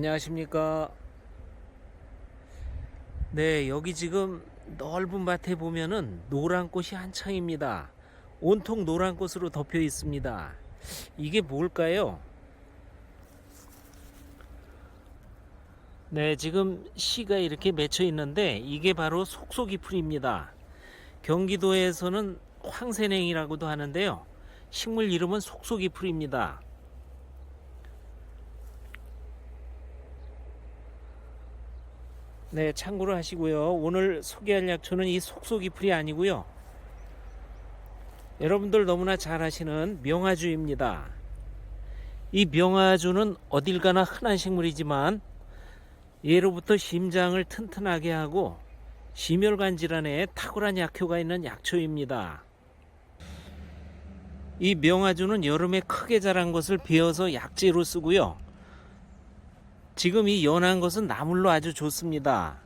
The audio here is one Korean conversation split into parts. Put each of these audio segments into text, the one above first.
안녕하십니까. 네, 여기 지금 넓은 밭에 보면은 노란 꽃이 한창입니다. 온통 노란 꽃으로 덮여 있습니다. 이게 뭘까요? 네, 지금 씨가 이렇게 맺혀 있는데 이게 바로 속속이 풀입니다. 경기도에서는 황새냉이라고도 하는데요. 식물 이름은 속속이 풀입니다. 네, 참고로 하시고요. 오늘 소개할 약초는 이 속속이 풀이 아니고요. 여러분들 너무나 잘 아시는 명아주입니다. 이 명아주는 어딜 가나 흔한 식물이지만 예로부터 심장을 튼튼하게 하고 심혈관 질환에 탁월한 약효가 있는 약초입니다. 이 명아주는 여름에 크게 자란 것을 베어서 약재로 쓰고요. 지금 이 연한 것은 나물로 아주 좋습니다.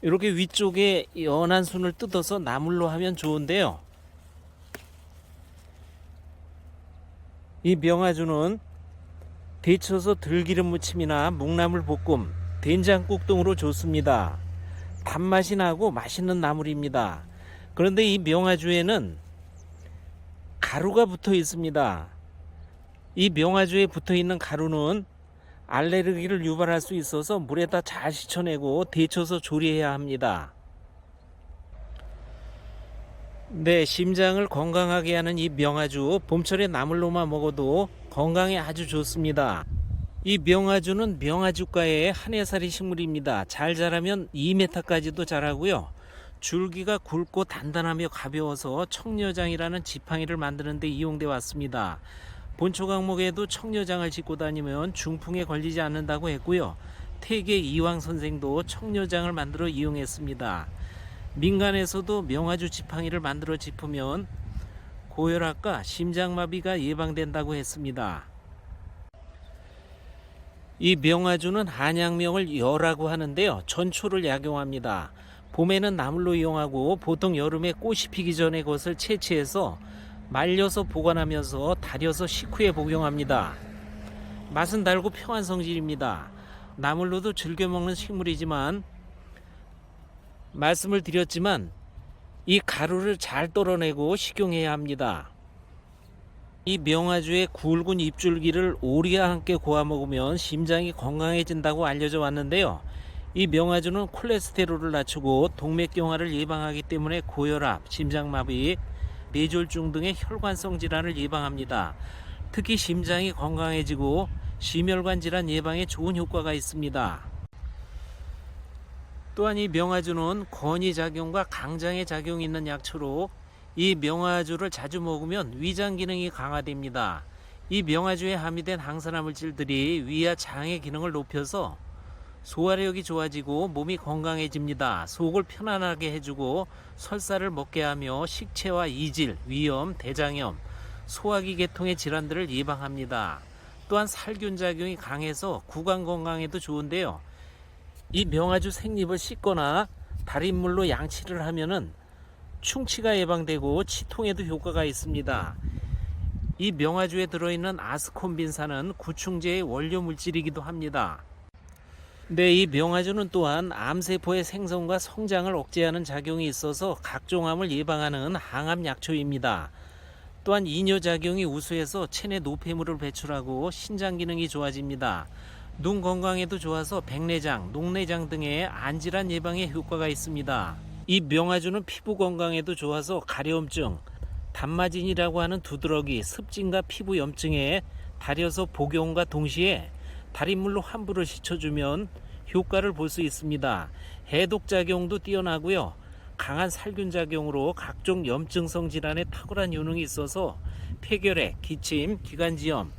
이렇게 위쪽에 연한 순을 뜯어서 나물로 하면 좋은데요. 이 명아주는 데쳐서 들기름 무침이나 묵나물 볶음, 된장국 등으로 좋습니다. 단맛이 나고 맛있는 나물입니다. 그런데 이 명아주에는 가루가 붙어 있습니다. 이 명아주에 붙어 있는 가루는 알레르기를 유발할 수 있어서 물에다 잘 씻어내고 데쳐서 조리해야 합니다. 네, 심장을 건강하게 하는 이 명아주 봄철에 나물로만 먹어도 건강에 아주 좋습니다. 이 명아주는 명아주과의 한해살이 식물입니다. 잘 자라면 2m까지도 자라고요. 줄기가 굵고 단단하며 가벼워서 청려장이라는 지팡이를 만드는 데 이용돼 왔습니다. 본초 강목에도 청려장을 짚고 다니면 중풍에 걸리지 않는다고 했고요. 태계 이왕 선생도 청려장을 만들어 이용했습니다. 민간에서도 명아주 지팡이를 만들어 짚으면 고혈압과 심장마비가 예방된다고 했습니다. 이 명아주는 한약명을 여라고 하는데요. 전초를 약용합니다. 봄에는 나물로 이용하고 보통 여름에 꽃이 피기 전에 것을 채취해서 말려서 보관하면서 달여서 식후에 복용합니다. 맛은 달고 평한 성질입니다. 나물로도 즐겨 먹는 식물이지만 말씀을 드렸지만 이 가루를 잘 떨어내고 식용해야 합니다. 이 명아주의 굵은 잎줄기를 오리와 함께 고아 먹으면 심장이 건강해진다고 알려져 왔는데요. 이 명아주는 콜레스테롤을 낮추고 동맥경화를 예방하기 때문에 고혈압, 심장마비, 뇌졸중 등의 혈관성 질환을 예방합니다. 특히 심장이 건강해지고 심혈관 질환 예방에 좋은 효과가 있습니다. 또한 이 명아주는 건이 작용과 강장의 작용이 있는 약초로 이 명아주를 자주 먹으면 위장 기능이 강화됩니다. 이 명아주에 함유된 항산화 물질들이 위와 장의 기능을 높여서 소화력이 좋아지고 몸이 건강해집니다. 속을 편안하게 해주고 설사를 먹게 하며 식체와 이질, 위염, 대장염, 소화기 계통의 질환들을 예방합니다. 또한 살균 작용이 강해서 구강 건강에도 좋은데요. 이 명아주 생잎을 씻거나 달인물로 양치를 하면은 충치가 예방되고 치통에도 효과가 있습니다. 이 명아주에 들어있는 아스콘빈산은 구충제의 원료 물질이기도 합니다. 네, 이 명아주는 또한 암세포의 생성과 성장을 억제하는 작용이 있어서 각종 암을 예방하는 항암 약초입니다. 또한 이뇨 작용이 우수해서 체내 노폐물을 배출하고 신장 기능이 좋아집니다. 눈 건강에도 좋아서 백내장, 녹내장 등의 안질환 예방에 효과가 있습니다. 이 명아주는 피부 건강에도 좋아서 가려움증, 단마진이라고 하는 두드러기, 습진과 피부 염증에 달여서 복용과 동시에 달인물로 환부를 시켜주면 효과를 볼 수 있습니다. 해독 작용도 뛰어나고요. 강한 살균 작용으로 각종 염증성 질환에 탁월한 효능이 있어서 폐결핵, 기침, 기관지염,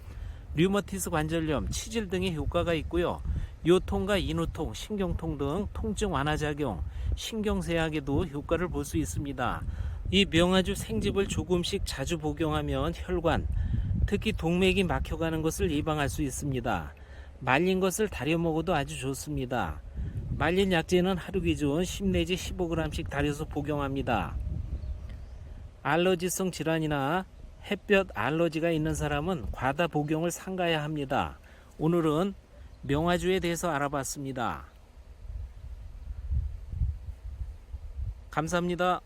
류머티스 관절염, 치질 등의 효과가 있고요. 요통과 인후통, 신경통 등 통증 완화 작용, 신경쇠약에도 효과를 볼 수 있습니다. 이 명아주 생즙을 조금씩 자주 복용하면 혈관, 특히 동맥이 막혀가는 것을 예방할 수 있습니다. 말린 것을 다려 먹어도 아주 좋습니다. 말린 약재는 하루 기준 10 내지 15g씩 다려서 복용합니다. 알러지성 질환이나 햇볕 알러지가 있는 사람은 과다 복용을 삼가야 합니다. 오늘은 명화주에 대해서 알아봤습니다. 감사합니다.